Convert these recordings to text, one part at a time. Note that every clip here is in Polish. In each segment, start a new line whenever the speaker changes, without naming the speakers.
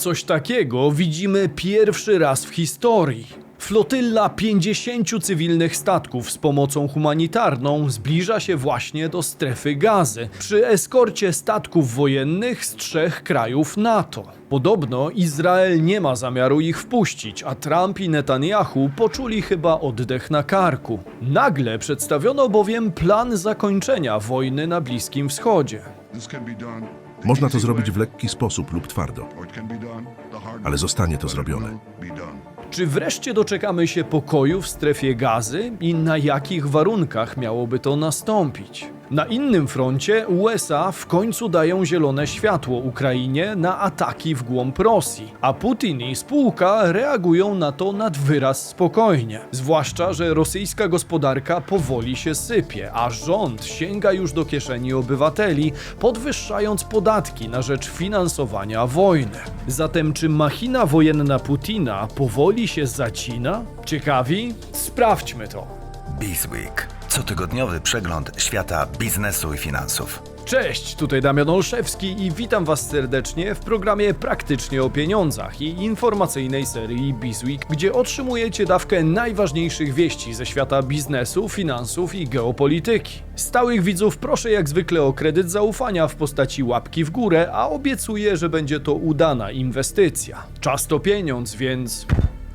Coś takiego widzimy pierwszy raz w historii. Flotylla 50 cywilnych statków z pomocą humanitarną zbliża się właśnie do strefy gazy przy eskorcie statków wojennych z trzech krajów NATO. Podobno Izrael nie ma zamiaru ich wpuścić, a Trump i Netanyahu poczuli chyba oddech na karku. Nagle przedstawiono bowiem plan zakończenia wojny na Bliskim Wschodzie.
Można to zrobić w lekki sposób lub twardo, ale zostanie to zrobione.
Czy wreszcie doczekamy się pokoju w strefie gazy i na jakich warunkach miałoby to nastąpić? Na innym froncie USA w końcu dają zielone światło Ukrainie na ataki w głąb Rosji, a Putin i spółka reagują na to nad wyraz spokojnie. Zwłaszcza, że rosyjska gospodarka powoli się sypie, a rząd sięga już do kieszeni obywateli, podwyższając podatki na rzecz finansowania wojny. Zatem czy machina wojenna Putina powoli się zacina? Ciekawi? Sprawdźmy to.
Bizweek. Cotygodniowy przegląd świata biznesu i finansów.
Cześć, tutaj Damian Olszewski i witam Was serdecznie w programie Praktycznie o Pieniądzach i informacyjnej serii Bizweek, gdzie otrzymujecie dawkę najważniejszych wieści ze świata biznesu, finansów i geopolityki. Stałych widzów proszę jak zwykle o kredyt zaufania w postaci łapki w górę, a obiecuję, że będzie to udana inwestycja. Czas to pieniądz, więc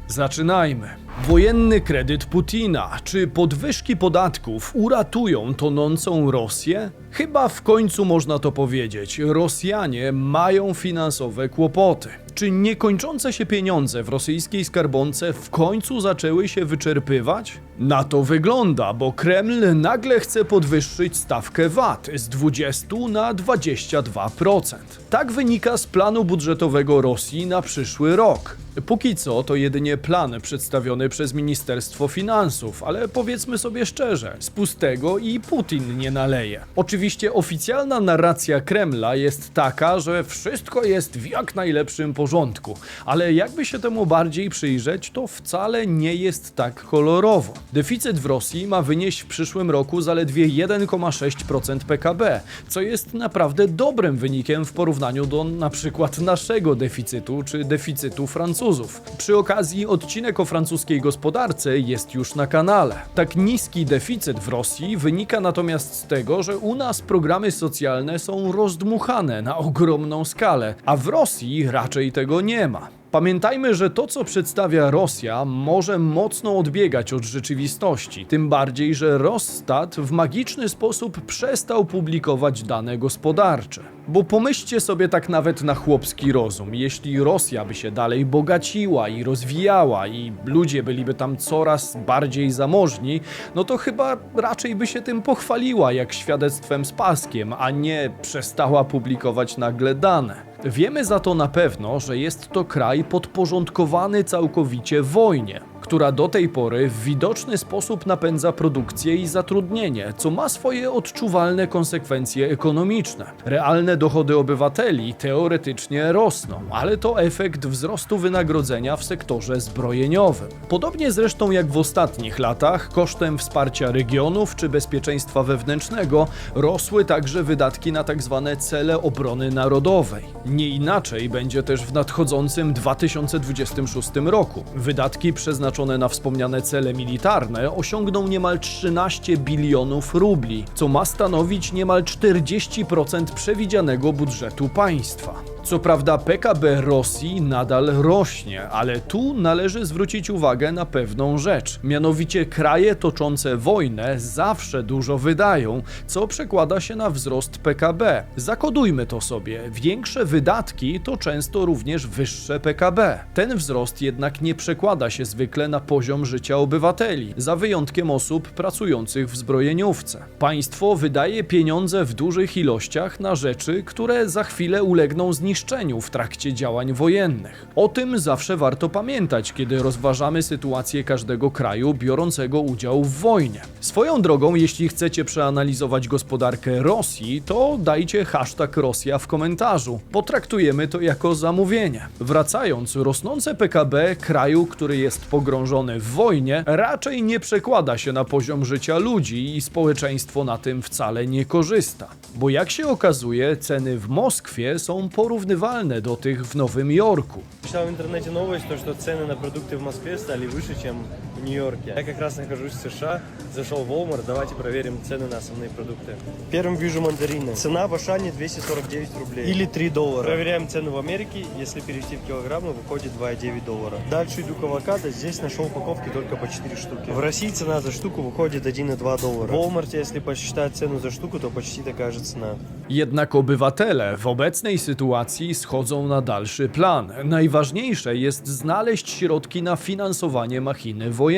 Zaczynajmy. Wojenny kredyt Putina. Czy podwyżki podatków uratują tonącą Rosję? Chyba w końcu można to powiedzieć. Rosjanie mają finansowe kłopoty. Czy niekończące się pieniądze w rosyjskiej skarbonce w końcu zaczęły się wyczerpywać? Na to wygląda, bo Kreml nagle chce podwyższyć stawkę VAT z 20 na 22%. Tak wynika z planu budżetowego Rosji na przyszły rok. Póki co to jedynie plan przedstawiony przez Ministerstwo Finansów, ale powiedzmy sobie szczerze, z pustego i Putin nie naleje. Oczywiście oficjalna narracja Kremla jest taka, że wszystko jest w jak najlepszym porządku, ale jakby się temu bardziej przyjrzeć, to wcale nie jest tak kolorowo. Deficyt w Rosji ma wynieść w przyszłym roku zaledwie 1,6% PKB, co jest naprawdę dobrym wynikiem w porównaniu do na przykład naszego deficytu czy deficytu Francuzów. Przy okazji odcinek o francuskiej gospodarce jest już na kanale. Tak niski deficyt w Rosji wynika natomiast z tego, że u nas programy socjalne są rozdmuchane na ogromną skalę, a w Rosji raczej tego nie ma. Pamiętajmy, że to, co przedstawia Rosja, może mocno odbiegać od rzeczywistości. Tym bardziej, że Rosstat w magiczny sposób przestał publikować dane gospodarcze. Bo pomyślcie sobie tak nawet na chłopski rozum. Jeśli Rosja by się dalej bogaciła i rozwijała, i ludzie byliby tam coraz bardziej zamożni, no to chyba raczej by się tym pochwaliła, jak świadectwem z paskiem, a nie przestała publikować nagle dane. Wiemy za to na pewno, że jest to kraj podporządkowany całkowicie wojnie, która do tej pory w widoczny sposób napędza produkcję i zatrudnienie, co ma swoje odczuwalne konsekwencje ekonomiczne. Realne dochody obywateli teoretycznie rosną, ale to efekt wzrostu wynagrodzenia w sektorze zbrojeniowym. Podobnie zresztą jak w ostatnich latach, kosztem wsparcia regionów czy bezpieczeństwa wewnętrznego rosły także wydatki na tzw. cele obrony narodowej. Nie inaczej będzie też w nadchodzącym 2026 roku. Wydatki przeznaczone na wspomniane cele militarne osiągną niemal 13 bilionów rubli, co ma stanowić niemal 40% przewidzianego budżetu państwa. Co prawda PKB Rosji nadal rośnie, ale tu należy zwrócić uwagę na pewną rzecz. Mianowicie kraje toczące wojnę zawsze dużo wydają, co przekłada się na wzrost PKB. Zakodujmy to sobie. Większe wydatki to często również wyższe PKB. Ten wzrost jednak nie przekłada się zwykle na poziom życia obywateli, za wyjątkiem osób pracujących w zbrojeniówce. Państwo wydaje pieniądze w dużych ilościach na rzeczy, które za chwilę ulegną zniszczeniu w trakcie działań wojennych. O tym zawsze warto pamiętać, kiedy rozważamy sytuację każdego kraju biorącego udział w wojnie. Swoją drogą, jeśli chcecie przeanalizować gospodarkę Rosji, to dajcie hashtag Rosja w komentarzu. Potraktujemy to jako zamówienie. Wracając, rosnące PKB kraju, który jest pogrążony w wojnie, raczej nie przekłada się na poziom życia ludzi i społeczeństwo na tym wcale nie korzysta. Bo jak się okazuje, ceny w Moskwie są porównywalne nieporównywalne do tych w Nowym Jorku.
Читал в интернете новость, то, что цены на продукты в Москве стали выше, чем в Нью-Йорке. Я как раз нахожусь в США, зашел в Walmart, давайте проверим цены на основные продукты. Первым вижу мандарины. Цена в Ашане 249 рублей. Или 3 доллара. Проверяем цены в Америке, если перевести в килограммы, выходит 2,9 доллара. Дальше иду к авокадо, здесь нашел упаковки только по 4 штуки. В России цена за штуку выходит 1,2 доллара. В Walmart, если посчитать цену за штуку, то почти такая же цена.
Jednak obywatele w obecnej sytuacji schodzą na dalszy plan. Najważniejsze jest znaleźć środki na finansowanie machiny wojennej.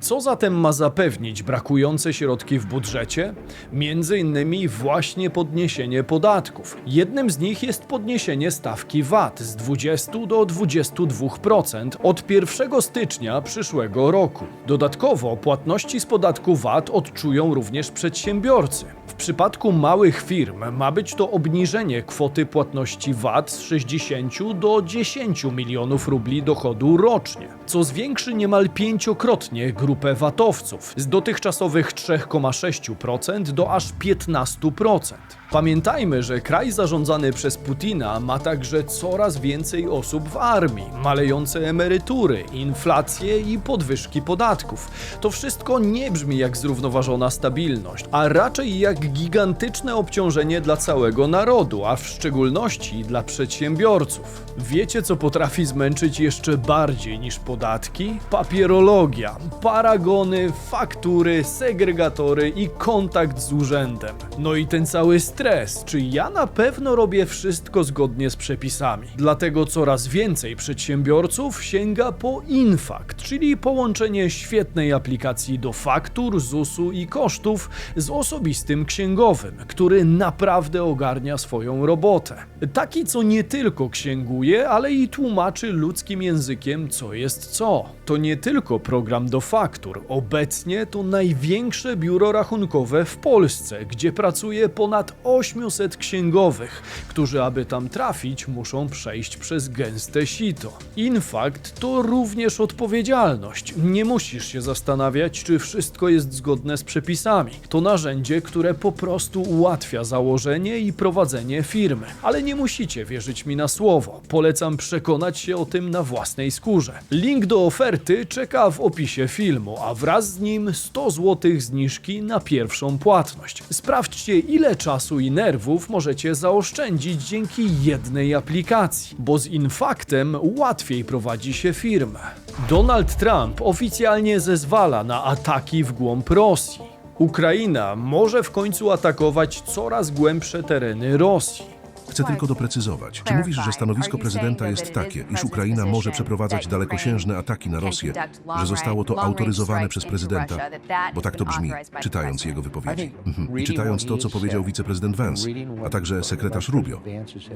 Co zatem ma zapewnić brakujące środki w budżecie? Między innymi właśnie podniesienie podatków. Jednym z nich jest podniesienie stawki VAT z 20 do 22% od 1 stycznia przyszłego roku. Dodatkowo płatności z podatku VAT odczują również przedsiębiorcy. W przypadku małych firm ma być to obniżenie kwoty płatności VAT z 60 do 10 milionów rubli dochodu rocznie, co zwiększy niemal pięciokrotnie grupę VAT-owców z dotychczasowych 3,6% do aż 15%. Pamiętajmy, że kraj zarządzany przez Putina ma także coraz więcej osób w armii, malejące emerytury, inflację i podwyżki podatków. To wszystko nie brzmi jak zrównoważona stabilność, a raczej jak gigantyczne obciążenie dla całego narodu, a w szczególności dla przedsiębiorców. Wiecie, co potrafi zmęczyć jeszcze bardziej niż podatki? Papierologia, paragony, faktury, segregatory i kontakt z urzędem. No i ten cały stres, czy ja na pewno robię wszystko zgodnie z przepisami. Dlatego coraz więcej przedsiębiorców sięga po Infakt, czyli połączenie świetnej aplikacji do faktur, ZUS-u i kosztów z osobistym księgowym, który naprawdę ogarnia swoją robotę. Taki, co nie tylko księguje, ale i tłumaczy ludzkim językiem, co jest co. To nie tylko program do faktur. Obecnie to największe biuro rachunkowe w Polsce, gdzie pracuje ponad 800 księgowych, którzy aby tam trafić, muszą przejść przez gęste sito. Infakt to również odpowiedzialność. Nie musisz się zastanawiać, czy wszystko jest zgodne z przepisami. To narzędzie, które po prostu ułatwia założenie i prowadzenie firmy. Ale nie musicie wierzyć mi na słowo. Polecam przekonać się o tym na własnej skórze. Link do oferty czeka w opisie filmu, a wraz z nim 100 zł zniżki na pierwszą płatność. Sprawdźcie, ile czasu i nerwów możecie zaoszczędzić dzięki jednej aplikacji, bo z Infaktem łatwiej prowadzi się firmę. Donald Trump oficjalnie zezwala na ataki w głąb Rosji. Ukraina może w końcu atakować coraz głębsze tereny Rosji.
Chcę tylko doprecyzować. Czy mówisz, że stanowisko prezydenta jest takie, iż Ukraina może przeprowadzać dalekosiężne ataki na Rosję, że zostało to autoryzowane przez prezydenta? Bo tak to brzmi, czytając jego wypowiedzi. Mhm. I czytając to, co powiedział wiceprezydent Vance, a także sekretarz Rubio.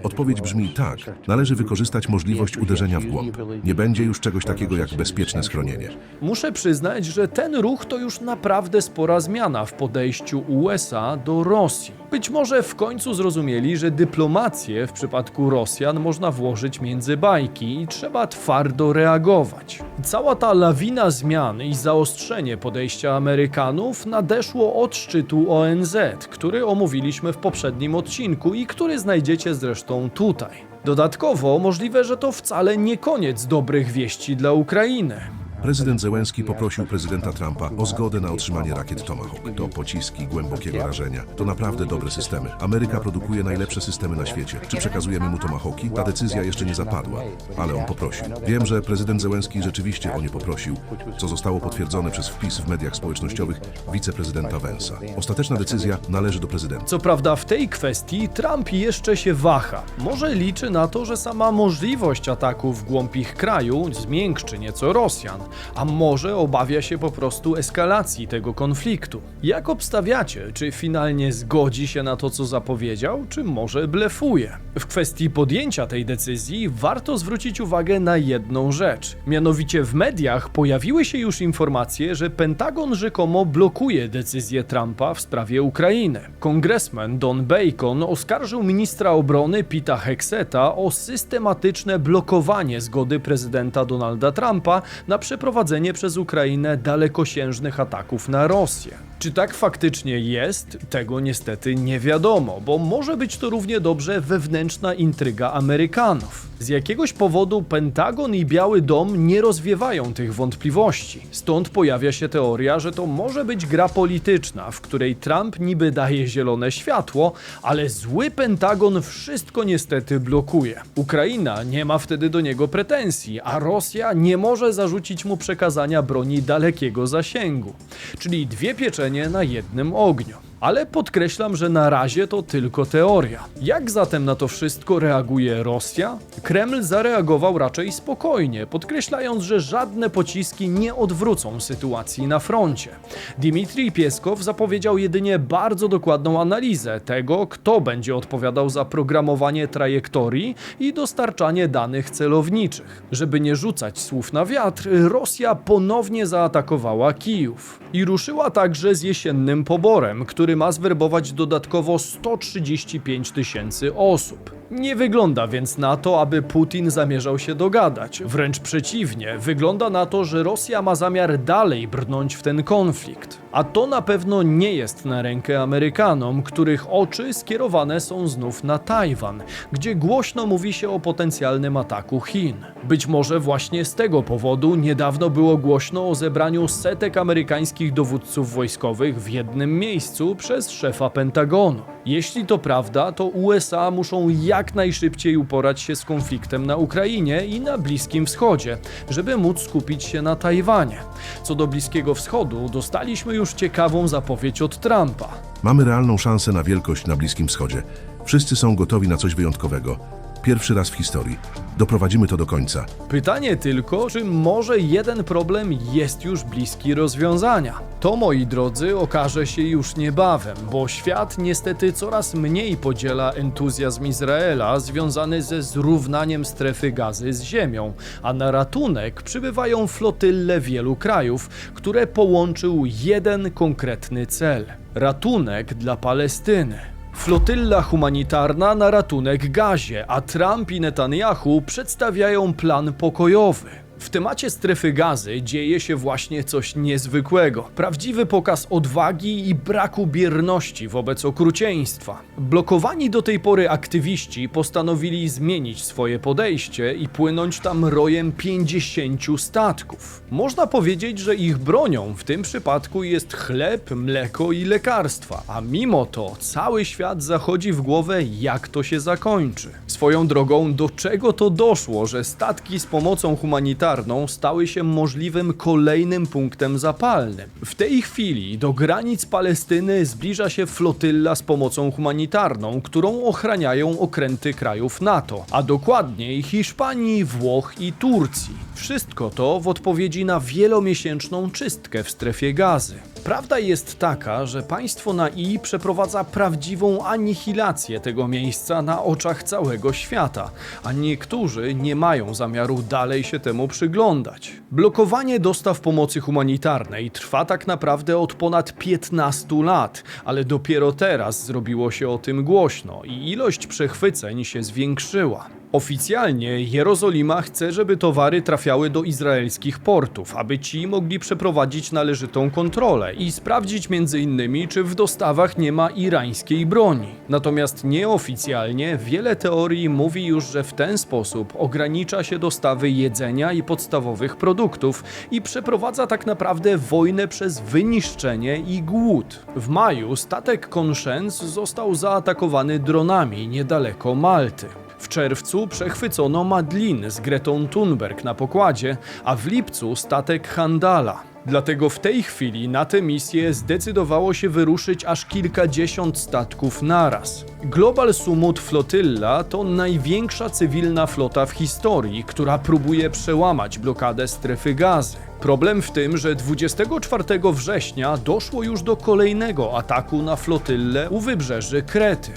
Odpowiedź brzmi tak, należy wykorzystać możliwość uderzenia w głąb. Nie będzie już czegoś takiego jak bezpieczne schronienie.
Muszę przyznać, że ten ruch to już naprawdę spora zmiana w podejściu USA do Rosji. Być może w końcu zrozumieli, że dyplomację w przypadku Rosjan można włożyć między bajki i trzeba twardo reagować. Cała ta lawina zmian i zaostrzenie podejścia Amerykanów nadeszło od szczytu ONZ, który omówiliśmy w poprzednim odcinku i który znajdziecie zresztą tutaj. Dodatkowo możliwe, że to wcale nie koniec dobrych wieści dla Ukrainy.
Prezydent Zełenski poprosił prezydenta Trumpa o zgodę na otrzymanie rakiet Tomahawk. To pociski głębokiego rażenia. To naprawdę dobre systemy. Ameryka produkuje najlepsze systemy na świecie. Czy przekazujemy mu Tomahawki? Ta decyzja jeszcze nie zapadła, ale on poprosił. Wiem, że prezydent Zełenski rzeczywiście o nie poprosił, co zostało potwierdzone przez wpis w mediach społecznościowych wiceprezydenta Vance'a. Ostateczna decyzja należy do prezydenta.
Co prawda w tej kwestii Trump jeszcze się waha. Może liczy na to, że sama możliwość ataku w głąb ich kraju zmiękczy nieco Rosjan, a może obawia się po prostu eskalacji tego konfliktu. Jak obstawiacie, czy finalnie zgodzi się na to, co zapowiedział, czy może blefuje? W kwestii podjęcia tej decyzji warto zwrócić uwagę na jedną rzecz. Mianowicie w mediach pojawiły się już informacje, że Pentagon rzekomo blokuje decyzję Trumpa w sprawie Ukrainy. Kongresmen Don Bacon oskarżył ministra obrony Pita Hexeta o systematyczne blokowanie zgody prezydenta Donalda Trumpa na przeprowadzenie przez Ukrainę dalekosiężnych ataków na Rosję. Czy tak faktycznie jest? Tego niestety nie wiadomo, bo może być to równie dobrze wewnętrzna intryga Amerykanów. Z jakiegoś powodu Pentagon i Biały Dom nie rozwiewają tych wątpliwości. Stąd pojawia się teoria, że to może być gra polityczna, w której Trump niby daje zielone światło, ale zły Pentagon wszystko niestety blokuje. Ukraina nie ma wtedy do niego pretensji, a Rosja nie może zarzucić mu przekazania broni dalekiego zasięgu. Czyli dwie pieczenie na jednym ogniu. Ale podkreślam, że na razie to tylko teoria. Jak zatem na to wszystko reaguje Rosja? Kreml zareagował raczej spokojnie, podkreślając, że żadne pociski nie odwrócą sytuacji na froncie. Dmitrij Pieskow zapowiedział jedynie bardzo dokładną analizę tego, kto będzie odpowiadał za programowanie trajektorii i dostarczanie danych celowniczych. Żeby nie rzucać słów na wiatr, Rosja ponownie zaatakowała Kijów i ruszyła także z jesiennym poborem, który ma zwerbować dodatkowo 135 tysięcy osób. Nie wygląda więc na to, aby Putin zamierzał się dogadać. Wręcz przeciwnie, wygląda na to, że Rosja ma zamiar dalej brnąć w ten konflikt. A to na pewno nie jest na rękę Amerykanom, których oczy skierowane są znów na Tajwan, gdzie głośno mówi się o potencjalnym ataku Chin. Być może właśnie z tego powodu niedawno było głośno o zebraniu setek amerykańskich dowódców wojskowych w jednym miejscu przez szefa Pentagonu. Jeśli to prawda, to USA muszą jak najszybciej uporać się z konfliktem na Ukrainie i na Bliskim Wschodzie, żeby móc skupić się na Tajwanie. Co do Bliskiego Wschodu, dostaliśmy już ciekawą zapowiedź od Trumpa.
Mamy realną szansę na wielkość na Bliskim Wschodzie. Wszyscy są gotowi na coś wyjątkowego. Pierwszy raz w historii. Doprowadzimy to do końca.
Pytanie tylko, czy może jeden problem jest już bliski rozwiązania? To, moi drodzy, okaże się już niebawem, bo świat niestety coraz mniej podziela entuzjazm Izraela związany ze zrównaniem strefy gazy z ziemią, a na ratunek przybywają flotylle wielu krajów, które połączył jeden konkretny cel ratunek dla Palestyny. Flotylla humanitarna na ratunek gazie, a Trump i Netanyahu przedstawiają plan pokojowy. W temacie strefy gazy dzieje się właśnie coś niezwykłego. Prawdziwy pokaz odwagi i braku bierności wobec okrucieństwa. Blokowani do tej pory aktywiści postanowili zmienić swoje podejście i płynąć tam rojem 50 statków. Można powiedzieć, że ich bronią w tym przypadku jest chleb, mleko i lekarstwa, a mimo to cały świat zachodzi w głowę, jak to się zakończy. Swoją drogą, do czego to doszło, że statki z pomocą humanitarną stały się możliwym kolejnym punktem zapalnym. W tej chwili do granic Palestyny zbliża się flotylla z pomocą humanitarną, którą ochraniają okręty krajów NATO, a dokładniej Hiszpanii, Włoch i Turcji. Wszystko to w odpowiedzi na wielomiesięczną czystkę w strefie gazy. Prawda jest taka, że państwo na I przeprowadza prawdziwą anihilację tego miejsca na oczach całego świata, a niektórzy nie mają zamiaru dalej się temu przyglądać. Blokowanie dostaw pomocy humanitarnej trwa tak naprawdę od ponad 15 lat, ale dopiero teraz zrobiło się o tym głośno i ilość przechwyceń się zwiększyła. Oficjalnie Jerozolima chce, żeby towary trafiały do izraelskich portów, aby ci mogli przeprowadzić należytą kontrolę i sprawdzić m.in. czy w dostawach nie ma irańskiej broni. Natomiast nieoficjalnie wiele teorii mówi już, że w ten sposób ogranicza się dostawy jedzenia i podstawowych produktów i przeprowadza tak naprawdę wojnę przez wyniszczenie i głód. W maju statek Conscience został zaatakowany dronami niedaleko Malty. W czerwcu przechwycono Madlin z Gretą Thunberg na pokładzie, a w lipcu statek Handala. Dlatego w tej chwili na tę misję zdecydowało się wyruszyć aż kilkadziesiąt statków naraz. Global Sumut Flotilla to największa cywilna flota w historii, która próbuje przełamać blokadę strefy gazy. Problem w tym, że 24 września doszło już do kolejnego ataku na flotyllę u wybrzeży Krety.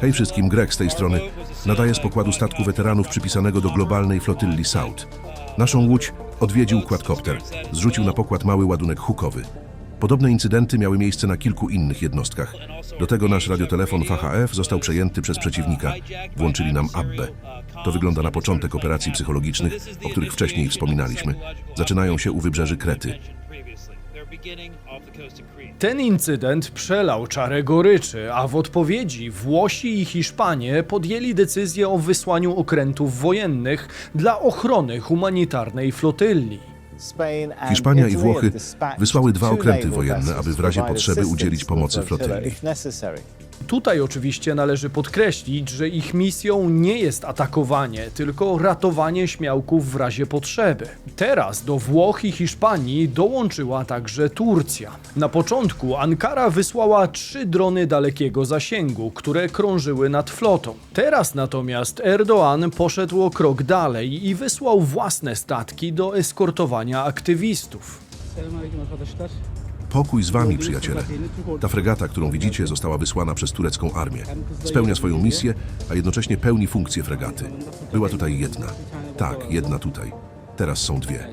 Hej wszystkim, Greg z tej strony. Nadaję z pokładu statku weteranów przypisanego do globalnej flotylli South. Naszą łódź odwiedził quadcopter. Zrzucił na pokład mały ładunek hukowy. Podobne incydenty miały miejsce na kilku innych jednostkach. Do tego nasz radiotelefon VHF został przejęty przez przeciwnika. Włączyli nam Abbę. To wygląda na początek operacji psychologicznych, o których wcześniej wspominaliśmy. Zaczynają się u wybrzeży Krety.
Ten incydent przelał czarę goryczy, a w odpowiedzi Włosi i Hiszpanie podjęli decyzję o wysłaniu okrętów wojennych dla ochrony humanitarnej flotylli.
Hiszpania i Włochy wysłały dwa okręty wojenne, aby w razie potrzeby udzielić pomocy flotyli.
Tutaj oczywiście należy podkreślić, że ich misją nie jest atakowanie, tylko ratowanie śmiałków w razie potrzeby. Teraz do Włoch i Hiszpanii dołączyła także Turcja. Na początku Ankara wysłała trzy drony dalekiego zasięgu, które krążyły nad flotą. Teraz natomiast Erdoğan poszedł o krok dalej i wysłał własne statki do eskortowania aktywistów.
Arkadaşlar.
Pokój z wami, przyjaciele. Ta fregata, którą widzicie, została wysłana przez turecką armię. Spełnia swoją misję, a jednocześnie pełni funkcję fregaty. Była tutaj jedna. Tak, jedna tutaj. Teraz są dwie.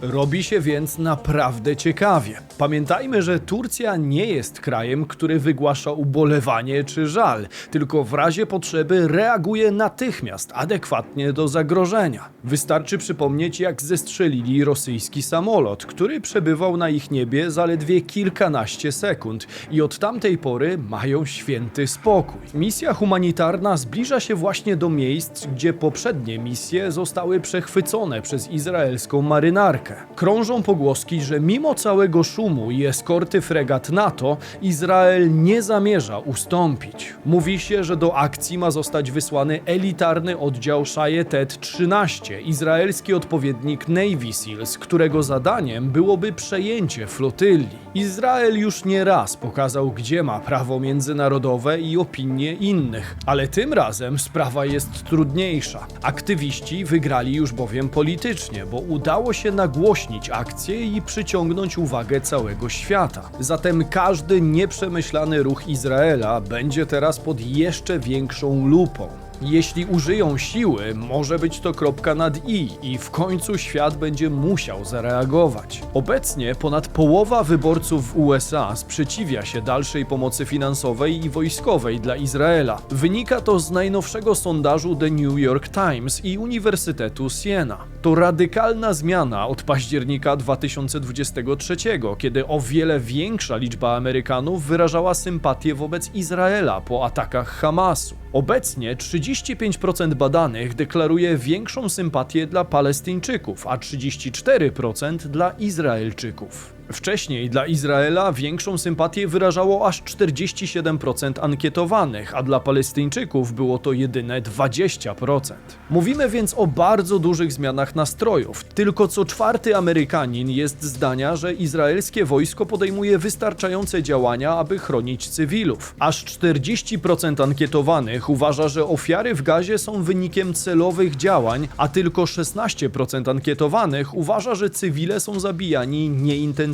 Robi się więc naprawdę ciekawie. Pamiętajmy, że Turcja nie jest krajem, który wygłasza ubolewanie czy żal, tylko w razie potrzeby reaguje natychmiast, adekwatnie do zagrożenia. Wystarczy przypomnieć, jak zestrzelili rosyjski samolot, który przebywał na ich niebie zaledwie kilkanaście sekund i od tamtej pory mają święty spokój. Misja humanitarna zbliża się właśnie do miejsc, gdzie poprzednie misje zostały przechwycone przez izraelską marynarkę. Krążą pogłoski, że mimo całego szumu i eskorty fregat NATO, Izrael nie zamierza ustąpić. Mówi się, że do akcji ma zostać wysłany elitarny oddział Shayetet 13, izraelski odpowiednik Navy Seals, którego zadaniem byłoby przejęcie flotyli. Izrael już nie raz pokazał, gdzie ma prawo międzynarodowe i opinie innych, ale tym razem sprawa jest trudniejsza. Aktywiści wygrali już bowiem politycznie, bo udało się nagłośnić akcję i przyciągnąć uwagę całego świata. Zatem każdy nieprzemyślany ruch Izraela będzie teraz pod jeszcze większą lupą. Jeśli użyją siły, może być to kropka nad i i w końcu świat będzie musiał zareagować. Obecnie ponad połowa wyborców w USA sprzeciwia się dalszej pomocy finansowej i wojskowej dla Izraela. Wynika to z najnowszego sondażu The New York Times i Uniwersytetu Siena. To radykalna zmiana od października 2023, kiedy o wiele większa liczba Amerykanów wyrażała sympatię wobec Izraela po atakach Hamasu. Obecnie 35% badanych deklaruje większą sympatię dla Palestyńczyków, a 34% dla Izraelczyków. Wcześniej dla Izraela większą sympatię wyrażało aż 47% ankietowanych, a dla Palestyńczyków było to jedyne 20%. Mówimy więc o bardzo dużych zmianach nastrojów. Tylko co czwarty Amerykanin jest zdania, że izraelskie wojsko podejmuje wystarczające działania, aby chronić cywilów. Aż 40% ankietowanych uważa, że ofiary w gazie są wynikiem celowych działań, a tylko 16% ankietowanych uważa, że cywile są zabijani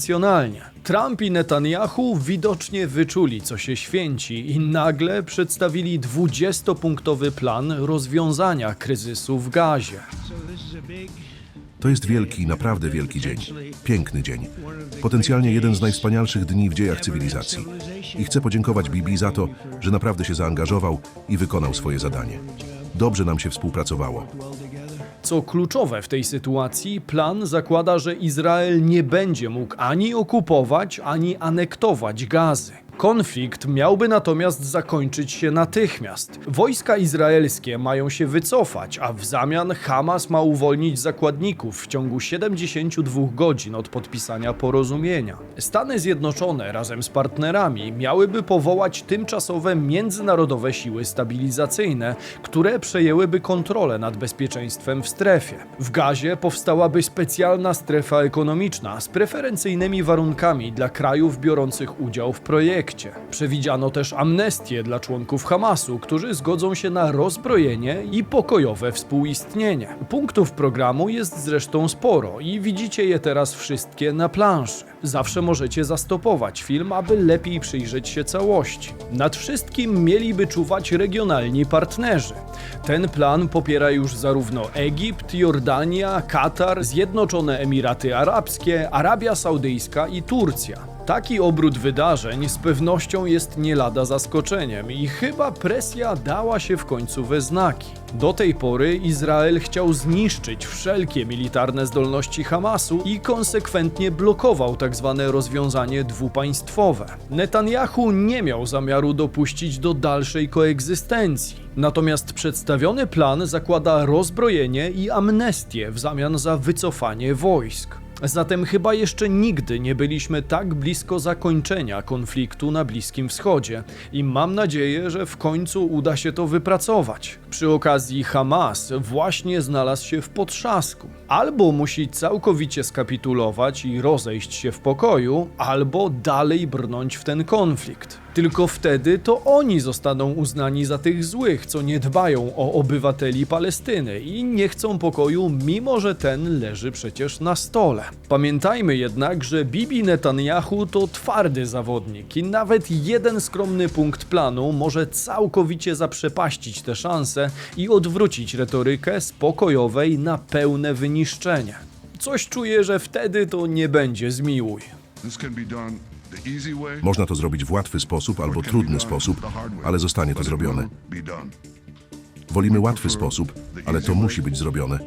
nieintencjonalnie. Trump i Netanyahu widocznie wyczuli, co się święci i nagle przedstawili 20-punktowy plan rozwiązania kryzysu w gazie.
To jest wielki, naprawdę wielki dzień. Piękny dzień. Potencjalnie jeden z najwspanialszych dni w dziejach cywilizacji. I chcę podziękować Bibi za to, że naprawdę się zaangażował i wykonał swoje zadanie. Dobrze nam się współpracowało.
Co kluczowe w tej sytuacji, plan zakłada, że Izrael nie będzie mógł ani okupować, ani anektować gazy. Konflikt miałby natomiast zakończyć się natychmiast. Wojska izraelskie mają się wycofać, a w zamian Hamas ma uwolnić zakładników w ciągu 72 godzin od podpisania porozumienia. Stany Zjednoczone razem z partnerami miałyby powołać tymczasowe międzynarodowe siły stabilizacyjne, które przejęłyby kontrolę nad bezpieczeństwem w strefie. W Gazie powstałaby specjalna strefa ekonomiczna z preferencyjnymi warunkami dla krajów biorących udział w projekcie. Przewidziano też amnestię dla członków Hamasu, którzy zgodzą się na rozbrojenie i pokojowe współistnienie. Punktów programu jest zresztą sporo i widzicie je teraz wszystkie na planszy. Zawsze możecie zastopować film, aby lepiej przyjrzeć się całości. Nad wszystkim mieliby czuwać regionalni partnerzy. Ten plan popiera już zarówno Egipt, Jordania, Katar, Zjednoczone Emiraty Arabskie, Arabia Saudyjska i Turcja. Taki obrót wydarzeń z pewnością jest nie lada zaskoczeniem i chyba presja dała się w końcu we znaki. Do tej pory Izrael chciał zniszczyć wszelkie militarne zdolności Hamasu i konsekwentnie blokował tzw. rozwiązanie dwupaństwowe. Netanyahu nie miał zamiaru dopuścić do dalszej koegzystencji. Natomiast przedstawiony plan zakłada rozbrojenie i amnestię w zamian za wycofanie wojsk. Zatem chyba jeszcze nigdy nie byliśmy tak blisko zakończenia konfliktu na Bliskim Wschodzie i mam nadzieję, że w końcu uda się to wypracować. Przy okazji Hamas właśnie znalazł się w potrzasku. Albo musi całkowicie skapitulować i rozejść się w pokoju, albo dalej brnąć w ten konflikt. Tylko wtedy to oni zostaną uznani za tych złych, co nie dbają o obywateli Palestyny i nie chcą pokoju, mimo że ten leży przecież na stole. Pamiętajmy jednak, że Bibi Netanyahu to twardy zawodnik i nawet jeden skromny punkt planu może całkowicie zaprzepaścić te szanse i odwrócić retorykę z pokojowej na pełne wyniszczenie. Coś czuję, że wtedy to nie będzie zmiłuj.
This can be done.
Można to zrobić w łatwy sposób albo trudny sposób, ale zostanie to zrobione. Wolimy łatwy sposób, ale to musi być zrobione.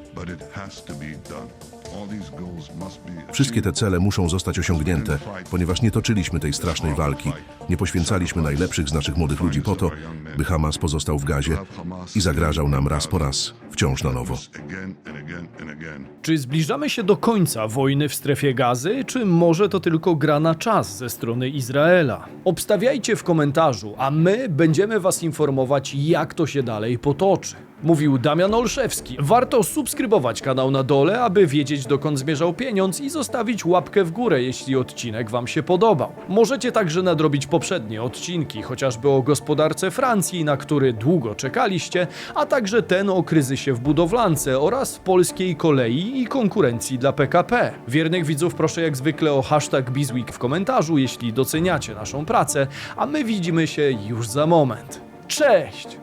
Wszystkie te cele muszą zostać osiągnięte, ponieważ nie toczyliśmy tej strasznej walki, nie poświęcaliśmy najlepszych z naszych młodych ludzi po to, by Hamas pozostał w gazie i zagrażał nam raz po raz, wciąż na nowo.
Czy zbliżamy się do końca wojny w strefie gazy, czy może to tylko gra na czas ze strony Izraela? Obstawiajcie w komentarzu, a my będziemy Was informować, jak to się dalej potoczy. Mówił Damian Olszewski. Warto subskrybować kanał na dole, aby wiedzieć dokąd zmierzał pieniądz i zostawić łapkę w górę, jeśli odcinek Wam się podobał. Możecie także nadrobić poprzednie odcinki, chociażby o gospodarce Francji, na który długo czekaliście, a także ten o kryzysie w budowlance oraz polskiej kolei i konkurencji dla PKP. Wiernych widzów proszę jak zwykle o hashtag Bizweek w komentarzu, jeśli doceniacie naszą pracę, a my widzimy się już za moment. Cześć!